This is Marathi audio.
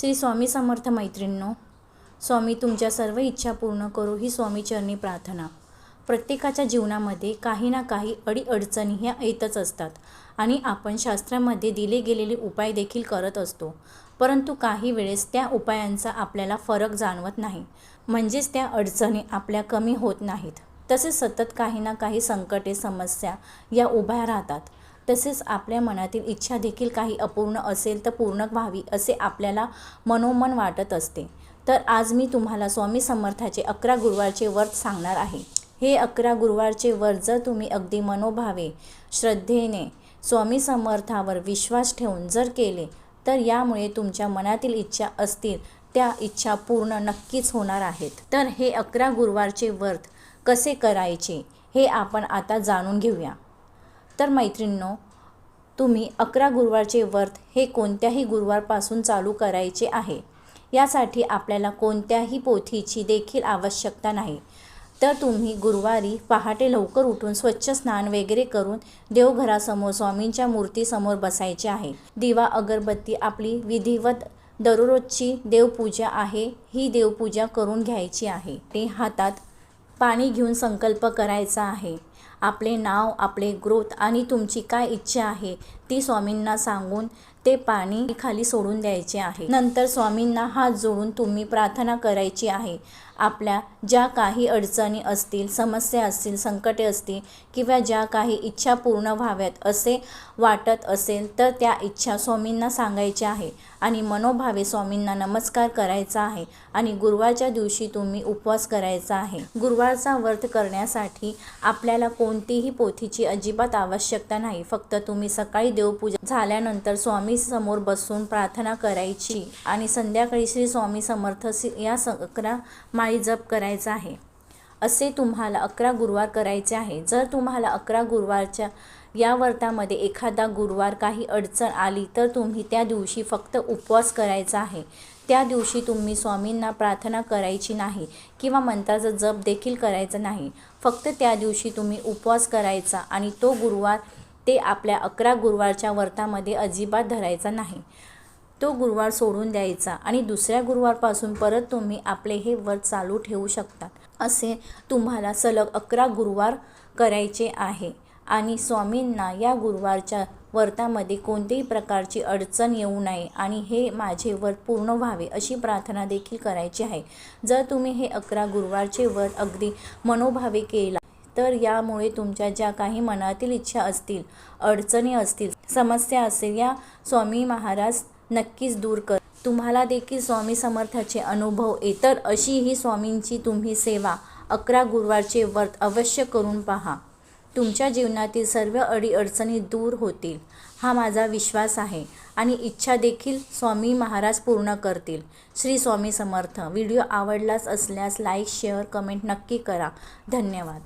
श्री स्वामी समर्थ मैत्रिणींनो स्वामी तुमच्या सर्व इच्छा पूर्ण करू ही स्वामीचरणी प्रार्थना. प्रत्येकाच्या जीवनामध्ये काही ना काही अडीअडचणी ह्या येतच असतात आणि आपण शास्त्रामध्ये दिले गेलेले उपाय देखील करत असतो. परंतु काही वेळेस त्या उपायांचा आपल्याला फरक जाणवत नाही. म्हणजेच त्या अडचणी आपल्या कमी होत नाहीत. तसेच सतत काही ना काही संकटे समस्या या उभ्या राहतात. तसेच आपल्या मनातील इच्छा देखील काही अपूर्ण असेल तर पूर्ण व्हावी असे आपल्याला मनोमन वाटत असते. तर आज मी तुम्हाला स्वामी समर्थाचे अकरा गुरुवारचे व्रत सांगणार आहे. हे अकरा गुरुवारचे व्रत जर तुम्ही अगदी मनोभावे श्रद्धेने स्वामी समर्थावर विश्वास ठेवून जर केले तर यामुळे तुमच्या मनातील इच्छा असतील त्या इच्छा पूर्ण नक्कीच होणार आहेत. तर हे अकरा गुरुवारचे व्रत कसे करायचे हे आपण आता जाणून घेऊया. तर मैत्रिणींनो तुम्ही अकरा गुरुवारचे व्रत हे कोणत्याही गुरुवारपासून चालू करायचे आहे. यासाठी आपल्याला कोणत्याही पोथीची देखील आवश्यकता नाही. तर तुम्ही गुरुवारी पहाटे लवकर उठून स्वच्छ स्नान वगैरे करून देवघरासमोर स्वामींच्या मूर्तीसमोर बसायचे आहे. दिवा अगरबत्ती आपली विधिवत दररोजची देवपूजा आहे ही देवपूजा करून घ्यायची आहे. ते हातात पाणी घेऊन संकल्प करायचा आहे. आपले नाव आपले ग्रोथ आणि तुमची काय इच्छा आहे ती स्वामींना सांगून ते पाणी खाली सोडून द्यायचे आहे. नंतर स्वामींना हात जोडून तुम्ही प्रार्थना करायची आहे. आपल्या ज्या काही अडचणी असतील समस्या असतील संकटे असतील किंवा ज्या काही इच्छा पूर्ण व्हाव्यात असे वाटत असेल तर त्या इच्छा स्वामींना सांगायच्या आहे आणि मनोभावे स्वामींना नमस्कार करायचा आहे आणि गुरुवारच्या दिवशी तुम्ही उपवास करायचा आहे. गुरुवारचा व्रत करण्यासाठी आपल्याला कोण कोणतीही पोथीची अजिबात आवश्यकता नाही. फक्त तुम्ही सकाळी देवपूजा झाल्यानंतर स्वामी समोर बसून प्रार्थना करायची आणि संध्याकाळी श्री स्वामी समर्थ या सकरा अकरा माळी जप करायचा आहे. असे तुम्हाला अकरा गुरुवार करायचे आहे. जर तुम्हाला अकरा गुरुवारच्या या व्रतामध्ये एखादा गुरुवार काही अडचण आली तर तुम्ही त्या दिवशी फक्त उपवास करायचा आहे. त्या दिवशी तुम्ही स्वामींना प्रार्थना करायची नाही किंवा मंत्राचा जप देखील करायचा नाही. फक्त त्या दिवशी तुम्ही उपवास करायचा आणि तो गुरुवार ते आपल्या अकरा गुरुवारच्या व्रतामध्ये अजिबात धरायचा नाही. तो गुरुवार सोडून द्यायचा आणि दुसऱ्या गुरुवारपासून परत तुम्ही आपले हे व्रत चालू ठेवू शकतात असे तुम्हाला सलग अकरा गुरुवार करायचे आहे. आणि स्वामींना या गुरुवारच्या व्रतामध्ये कोणत्याही प्रकारची अडचण येऊ नये आणि हे माझे व्रत पूर्ण व्हावे अशी प्रार्थना देखील करायची आहे. जर तुम्ही हे अकरा गुरुवारचे व्रत अगदी मनोभावे केला तर यामुळे तुमच्या ज्या काही मनातील इच्छा असतील अडचणी असतील समस्या असेल या स्वामी महाराज नक्कीच दूर कर. तुम्हाला देखील स्वामी समर्थाचे अनुभव येतर अशी ही स्वामींची तुम्ही सेवा अकरा गुरुवारचे व्रत अवश्य करून पहा. तुमच्या जीवनातील सर्व अडीअडचणी दूर होतील हा माझा विश्वास आहे आणि इच्छा देखील स्वामी महाराज पूर्ण करतील. श्री स्वामी समर्थ. व्हिडिओ आवडलाच असल्यास लाईक शेअर कमेंट नक्की करा. धन्यवाद.